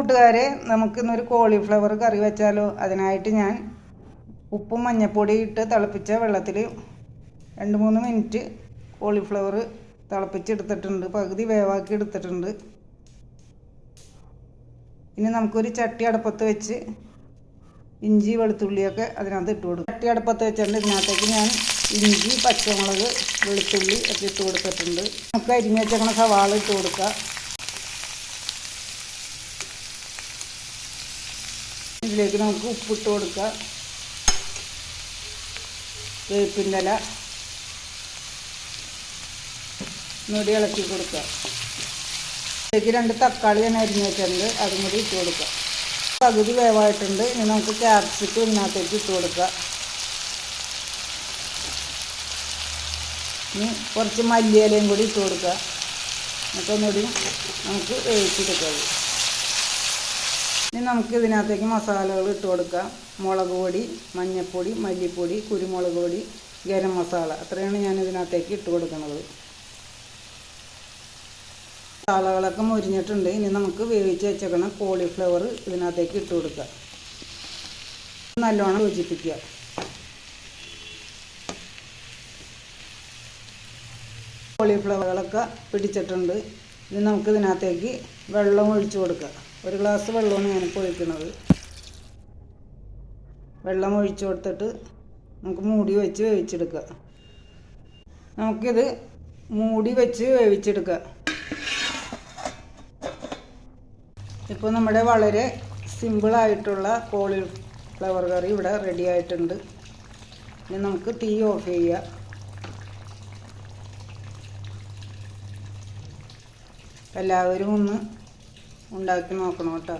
കൂട്ടുകാരെ നമുക്കിന്നൊരു കോളിഫ്ലവർ കറി വെച്ചാലോ. അതിനായിട്ട് ഞാൻ ഉപ്പും മഞ്ഞപ്പൊടി ഇട്ട് തിളപ്പിച്ച വെള്ളത്തിൽ രണ്ട് മൂന്ന് മിനിറ്റ് കോളിഫ്ലവർ തിളപ്പിച്ചെടുത്തിട്ടുണ്ട്. പകുതി വേവാക്കി എടുത്തിട്ടുണ്ട്. ഇനി നമുക്കൊരു ചട്ടി അടുപ്പത്ത് വെച്ച് ഇഞ്ചി വെളുത്തുള്ളിയൊക്കെ അതിനകത്ത് ഇട്ട് കൊടുക്കും. ചട്ടി അടുപ്പത്ത് വെച്ചിട്ടുണ്ട് ഇതിനകത്തേക്ക് ഞാൻ ഇഞ്ചി പച്ചമുളക് വെളുത്തുള്ളി ഒക്കെ ഇട്ട് കൊടുത്തിട്ടുണ്ട്. നമുക്ക് അരിഞ്ഞ് വെച്ചേക്കണ സവാള ഇട്ട് കൊടുക്കുക ഇതിലേക്ക് നമുക്ക് ഉപ്പിട്ട് കൊടുക്കുക വേപ്പിന്റെ ഇല. നൊടി ഇളക്കി കൊടുക്കുക ഇതിലേക്ക് രണ്ട് തക്കാളി ഞാൻ അരിഞ്ഞ് വെച്ചിട്ടുണ്ട് അതും കൂടി ഇട്ട് കൊടുക്കുക പകുതി വേവായിട്ടുണ്ട്. ഇനി നമുക്ക് ക്യാപ്സിക്കും ഇതിനകത്തേക്ക് ഇട്ട് കൊടുക്കുക ഇനി കുറച്ച് മല്ലിയിലയും കൂടി ഇട്ട് കൊടുക്കുക എന്നിട്ടൊന്നുകൂടി നമുക്ക് വേവിച്ചെടുക്കാം. ഇനി നമുക്ക് ഇതിനകത്തേക്ക് മസാലകൾ ഇട്ട് കൊടുക്കാം. മുളക് പൊടി മഞ്ഞൾപ്പൊടി മല്ലിപ്പൊടി കുരുമുളക് പൊടി ഗരം മസാല. അത്രയാണ് ഞാൻ ഇതിനകത്തേക്ക് ഇട്ട് കൊടുക്കുന്നത്. മസാലകളൊക്കെ മുരിഞ്ഞിട്ടുണ്ട്. ഇനി നമുക്ക് വേവിച്ച് വെച്ചേക്കണം കോളിഫ്ലവർ ഇതിനകത്തേക്ക് ഇട്ട് കൊടുക്കുക നല്ലോണം യോജിപ്പിക്കുക. കോളിഫ്ലവറുകളൊക്കെ പിടിച്ചിട്ടുണ്ട്. ഇനി നമുക്ക് ഇതിനകത്തേക്ക് വെള്ളം ഒഴിച്ചു കൊടുക്കുക ഒരു ഗ്ലാസ് വെള്ളമാണ് ഞാനിപ്പോൾ ഒഴിക്കുന്നത് വെള്ളം ഒഴിച്ചു കൊടുത്തിട്ട് നമുക്ക് മൂടി വെച്ച് വേവിച്ചെടുക്കുക. നമുക്കിത് മൂടി വെച്ച് വേവിച്ചെടുക്കുക. ഇപ്പോൾ നമ്മുടെ വളരെ സിമ്പിളായിട്ടുള്ള കോളിഫ്ലവർ കറി ഇവിടെ റെഡി ആയിട്ടുണ്ട്. ഇനി നമുക്ക് തീ ഓഫ് ചെയ്യുക. എല്ലാവരും ഒന്ന് ഉണ്ടാക്കി നോക്കണം കേട്ടോ.